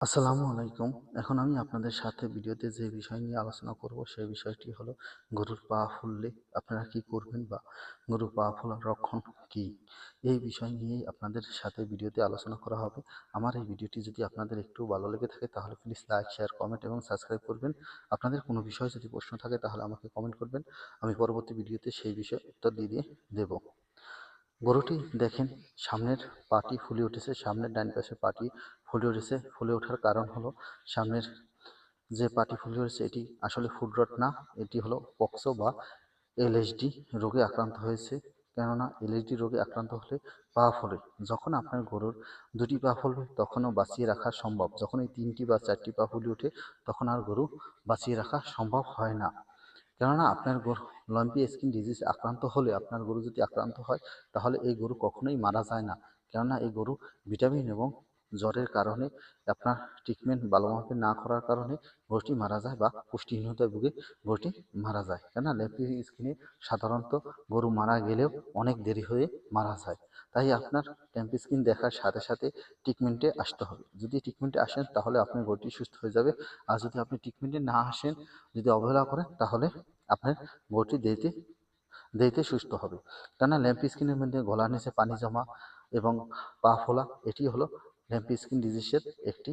আসসালামু আলাইকুম। এখন আমি আপনাদের সাথে ভিডিওতে যে বিষয় নিয়ে আলোচনা করব সেই বিষয়টি হলো গরুর পা ফুললে আপনারা কি করবেন বা গরুর পা ফোলার রক্ষণ কি? এই বিষয় নিয়েই আপনাদের সাথে ভিডিওতে আলোচনা করা হবে। আমার এই ভিডিওটি যদি আপনাদের একটু ভালো লেগে থাকে, তাহলে প্লিজ লাইক শেয়ার কমেন্ট এবং সাবস্ক্রাইব করবেন। আপনাদের কোনো বিষয়ে যদি প্রশ্ন থাকে, তাহলে আমাকে কমেন্ট করবেন। আমি পরবর্তী ভিডিওতে সেই বিষয়ে উত্তর দিয়ে দিয়ে দেবো। গরুটি দেখেন, সামনের পাটি ফুলে উঠেছে, সামনের ডান পাশে পাটি ফুলে উঠেছে। ফুলে ওঠার কারণ হলো সামনের যে পাটি ফুলে উঠেছে, এটি আসলে ফুড রট না, এটি হলো পক্সো বা এলএসডি রোগে আক্রান্ত হয়েছে। কেননা এলএসডি রোগে আক্রান্ত হলে পা ফলে। যখন আপনার গরুর দুটি পা ফলবে, তখনও বাঁচিয়ে রাখা সম্ভব। যখন এই তিনটি বা চারটি পা ফুলে ওঠে, তখন আর গরু বাঁচিয়ে রাখা সম্ভব হয় না। কেননা আপনার গরু লম্পি স্কিন ডিজিজ আক্রান্ত হলে, আপনার গরু যদি আক্রান্ত হয়, তাহলে এই গরু কখনোই মারা যায় না। কেননা এই গরু ভিটামিন এবং জ্বরের কারণে আপনার ট্রিটমেন্ট ভালোভাবে না করার কারণে গরুটি মারা যায় বা পুষ্টিহীনতায় ভুগে গরুটি মারা যায়। কেননা ল্যাম্পি স্কিনে সাধারণত গরু মারা গেলেও অনেক দেরি হয়ে মারা যায়। তাই আপনার ল্যাম্পি স্কিন দেখার সাথে সাথে ট্রিটমেন্টে আসতে হবে। যদি ট্রিটমেন্টে আসেন তাহলে আপনার গরুটি সুস্থ হয়ে যাবে। আর যদি আপনি ট্রিটমেন্টে না আসেন, যদি অবহেলা করেন, তাহলে আপনার গরুটি দেরিতে দেরিতে সুস্থ হবে। কেননা ল্যাম্পি স্কিনের মধ্যে গলার নিচে পানি জমা এবং পা ফোলা, এটি হলো ল্যাম্পি স্কিন ডিজিজের একটি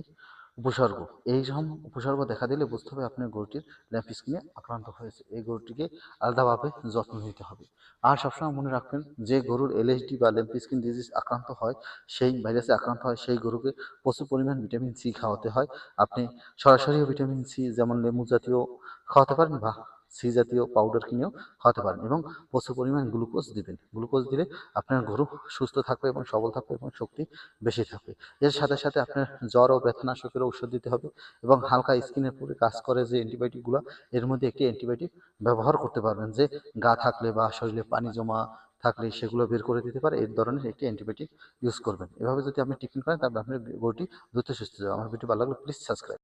উপসর্গ। এই রকম উপসর্গ দেখা দিলে বুঝতে হবে আপনার গরুটির ল্যাম্প স্কিনে আক্রান্ত হয়েছে। এই গরুটিকে আলাদাভাবে যত্ন নিতে হবে। আর সবসময় মনে রাখবেন, যে গরুর এলএসডি বা ল্যাম্প স্কিন ডিজিজ আক্রান্ত হয়, সেই ভাইরাসে আক্রান্ত হয়, সেই গরুকে প্রচুর পরিমাণ ভিটামিন সি খাওয়াতে হয়। আপনি সরাসরিও ভিটামিন সি যেমন লেবু জাতীয় খাওয়াতে পারেন বা সি জাতীয় পাউডার কিনেও খাওয়াতে পারেন এবং প্রচুর পরিমাণ গ্লুকোজ দিবেন। গ্লুকোজ দিলে আপনার গরু সুস্থ থাকবে এবং সবল থাকবে এবং শক্তি বেশি থাকবে। এর সাথে সাথে আপনার জ্বর ও ব্যথানাশকের ঔষধ দিতে হবে এবং হালকা স্কিনের উপরে কাজ করে যে অ্যান্টিবায়োটিকগুলো এর মধ্যে একটি অ্যান্টিবায়োটিক ব্যবহার করতে পারবেন যে গা থাকলে বা শরীরে পানি জমা থাকলে সেগুলো বের করে দিতে পারে এই ধরনের একটি অ্যান্টিবায়োটিক ইউজ করবেন। এভাবে যদি আপনি ট্রিটমেন্ট করেন তাহলে আপনার গরুটি দ্রুত সুস্থ যাবে। আমার ভিডিও ভালো লাগলে প্লিজ সাবস্ক্রাইব